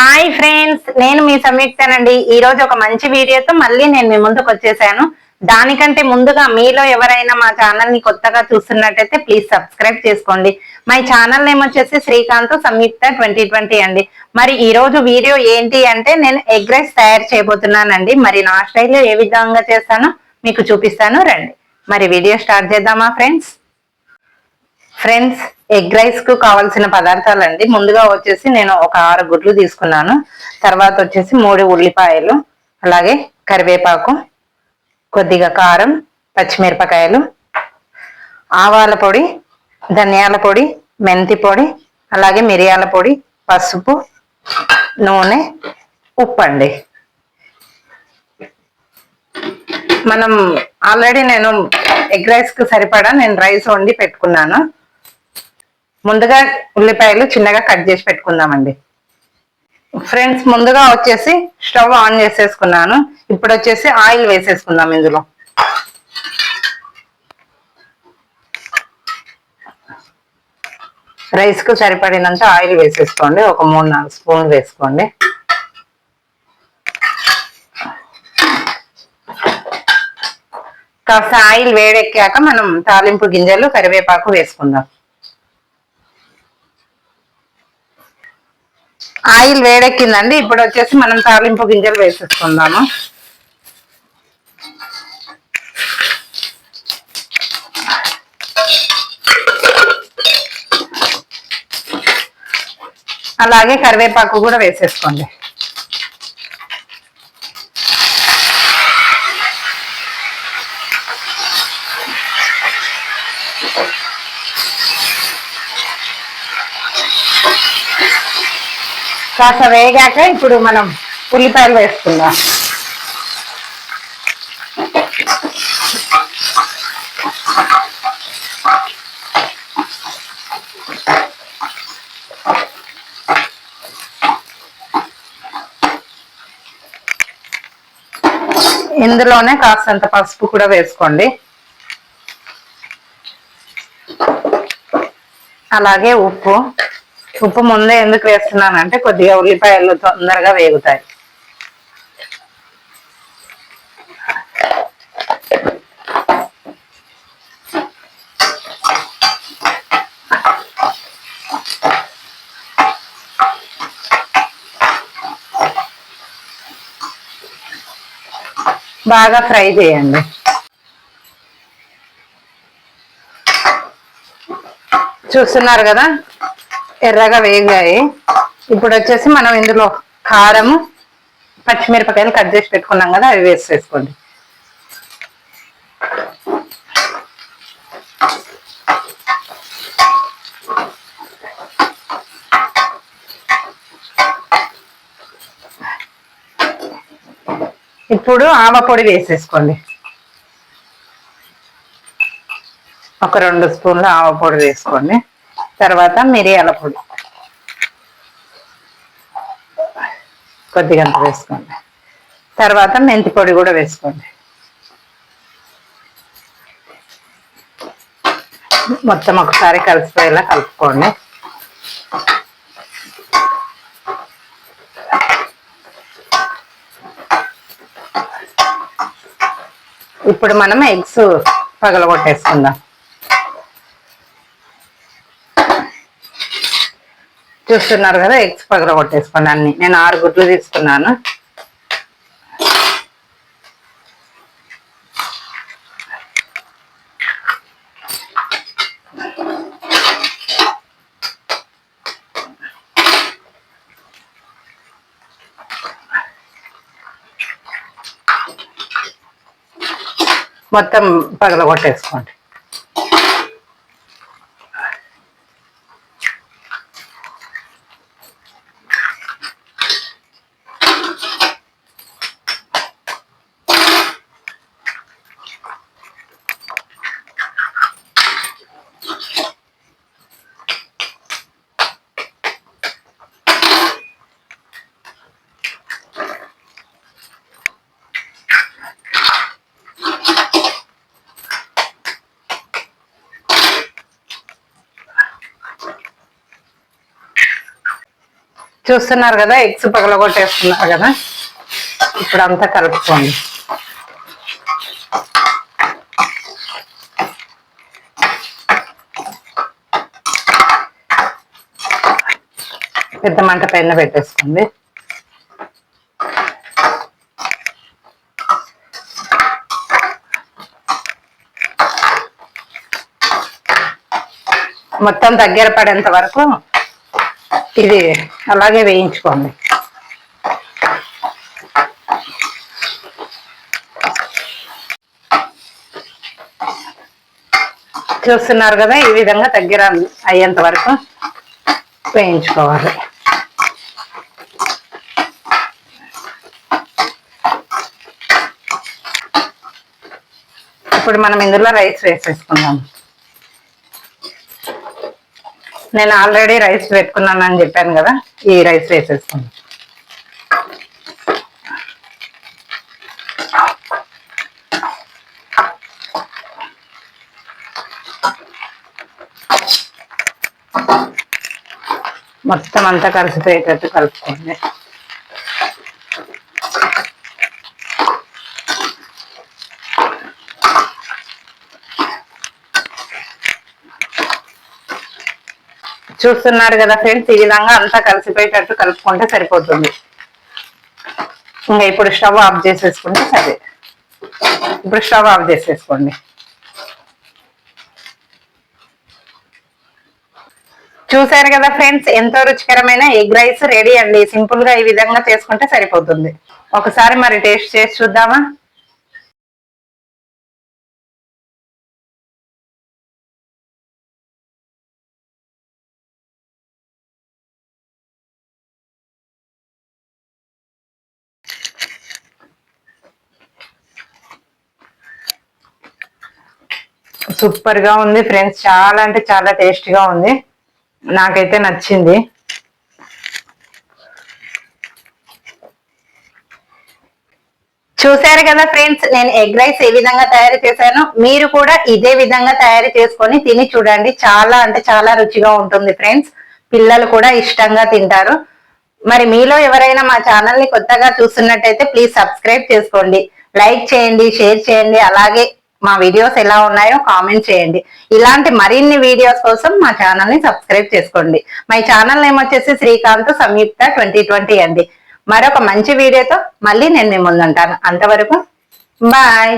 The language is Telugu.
హాయ్ ఫ్రెండ్స్ నేను మీ సంయుక్తనండి. ఈ రోజు ఒక మంచి వీడియోతో మళ్ళీ నేను మీ ముందుకు వచ్చేసాను. దానికంటే ముందుగా మీలో ఎవరైనా మా ఛానల్ని కొత్తగా చూస్తున్నట్టయితే ప్లీజ్ సబ్స్క్రైబ్ చేసుకోండి. మై ఛానల్ నేమ్ వచ్చేసి శ్రీకాంత్ సంయుక్త ట్వంటీ ట్వంటీ అండి. మరి ఈ రోజు వీడియో ఏంటి అంటే నేను ఎగ్ రైస్ తయారు చేయబోతున్నానండి. మరి నా స్టైల్లో ఏ విధంగా చేస్తానో మీకు చూపిస్తాను. రండి. మరి వీడియో స్టార్ట్ చేద్దామా ఫ్రెండ్స్ ఫ్రెండ్స్ ఎగ్ రైస్కు కావాల్సిన పదార్థాలు అండి ముందుగా వచ్చేసి నేను ఒక ఆరు గుడ్లు తీసుకున్నాను. తర్వాత వచ్చేసి మూడు ఉల్లిపాయలు అలాగే కరివేపాకు కొద్దిగా కారం పచ్చిమిరపకాయలు ఆవాల పొడి ధనియాల పొడి మెంతి పొడి అలాగే మిరియాల పొడి పసుపు నూనె ఉప్పు అండి మనం ఆల్రెడీ నేను ఎగ్ రైస్కు సరిపడా నేను రైస్ వండి పెట్టుకున్నాను. ముందుగా ఉల్లిపాయలు చిన్నగా కట్ చేసి పెట్టుకుందామండి. ఫ్రెండ్స్ ముందుగా వచ్చేసి స్టవ్ ఆన్ చేసేసుకున్నాను. ఇప్పుడు వచ్చేసి ఆయిల్ వేసేసుకుందాం ఇందులో. రైస్కు సరిపడినంత ఆయిల్ వేసేసుకోండి. ఒక మూడు నాలుగు స్పూన్లు వేసుకోండి. కాస్త ఆయిల్ వేడెక్కాక మనం తాలింపు గింజలు కరివేపాకు వేసుకుందాం. ఆయిల్ వేడెక్కిందండి. ఇప్పుడు వచ్చేసి మనం తాలింపు గింజలు వేసేసుకుందాము. అలాగే కరివేపాకు కూడా వేసేసుకోండి. కాస్త వేగాక ఇప్పుడు మనం ఉల్లిపాయలు వేసుకుందాం. ఇందులోనే కాస్తంత పసుపు కూడా వేసుకోండి. అలాగే ఉప్పు. ఉప్పు ముందే ఎందుకు వేస్తున్నానంటే కొద్దిగా ఉల్లిపాయలు తొందరగా వేగుతాయి. బాగా ఫ్రై చేయండి. చూస్తున్నారు కదా? ఎర్రగా వేగాయి. ఇప్పుడు వచ్చేసి మనం ఇందులో కారము పచ్చిమిరపకాయలు కట్ చేసి పెట్టుకున్నాం కదా అవి వేసేసుకోండి ఇప్పుడు ఆవ పొడి వేసేసుకోండి. ఒక రెండు స్పూన్లు ఆవ పొడి వేసుకోండి. తర్వాత మిరియాల పొడి. కొద్దిగంత వేసుకోండి. తర్వాత మెంతి పొడి కూడా వేసుకోండి. మొత్తం ఒకసారి కలిసిపోయేలా కలుపుకోండి. ఇప్పుడు మనం ఎగ్స్ పగలగొట్టేసుకుందాం. చూస్తున్నారు కదా ఎగ్స్ పగల కొట్టేసుకోండి అన్ని. నేను ఆరు గుడ్లు తీసుకున్నాను. మొత్తం పగల కొట్టేసుకోండి చూస్తున్నారు కదా ఎగ్స్ పగలగొట్టేస్తున్నారు కదా. ఇప్పుడు అంతా కలుపుకోండి. పెద్ద మంట పైన పెట్టేసుకోండి. మొత్తం దగ్గర పడేంత వరకు ఇది అలాగే వేయించుకోండి. చూస్తున్నారు కదా ఈ విధంగా దగ్గర అయ్యేంత వరకు వేయించుకోవాలి. ఇప్పుడు మనం ఇందులో రైస్ వేసేసుకుందాం. నేను ఆల్రెడీ రైస్ పెట్టుకున్నాను అని చెప్పాను కదా ఈ రైస్ వేసేసుకుందాం మొత్తం అంతా కలిసిపోయేటట్టు కలుపుకోండి. చూస్తున్నారు కదా ఫ్రెండ్స్ ఈ విధంగా అంతా కలిసిపోయేటట్టు కలుపుకుంటే సరిపోతుంది. ఇంకా ఇప్పుడు స్టవ్ ఆఫ్ చేసేసుకుంటే సరే. ఇప్పుడు స్టవ్ ఆఫ్ చేసేసుకోండి. చూసారు కదా ఫ్రెండ్స్ ఎంతో రుచికరమైన ఎగ్ రైస్ రెడీ అండి. సింపుల్గా ఈ విధంగా చేసుకుంటే సరిపోతుంది. ఒకసారి మరి టేస్ట్ చేసి చూద్దామా? సూపర్గా ఉంది ఫ్రెండ్స్. చాలా అంటే చాలా టేస్టీగా ఉంది. నాకైతే నచ్చింది. చూసారు కదా ఫ్రెండ్స్ నేను ఎగ్ రైస్ ఏ విధంగా తయారు చేశాను మీరు కూడా ఇదే విధంగా తయారు చేసుకొని తిని చూడండి. చాలా అంటే చాలా రుచిగా ఉంటుంది ఫ్రెండ్స్. పిల్లలు కూడా ఇష్టంగా తింటారు. మరి మీలో ఎవరైనా మా ఛానల్ని కొత్తగా చూస్తున్నట్టయితే ప్లీజ్ సబ్స్క్రైబ్ చేసుకోండి. లైక్ చేయండి షేర్ చేయండి. అలాగే మా వీడియోస్ ఎలా ఉన్నాయో కామెంట్ చేయండి. ఇలాంటి మరిన్ని వీడియోస్ కోసం మా ఛానల్ని సబ్స్క్రైబ్ చేసుకోండి. మా ఛానల్ నేమ్ వచ్చేసి శ్రీకాంత్ సంయుక్త ట్వంటీ ట్వంటీ అండి. మరొక మంచి వీడియోతో మళ్ళీ నేను మీ ముందుంటాను. అంతవరకు బాయ్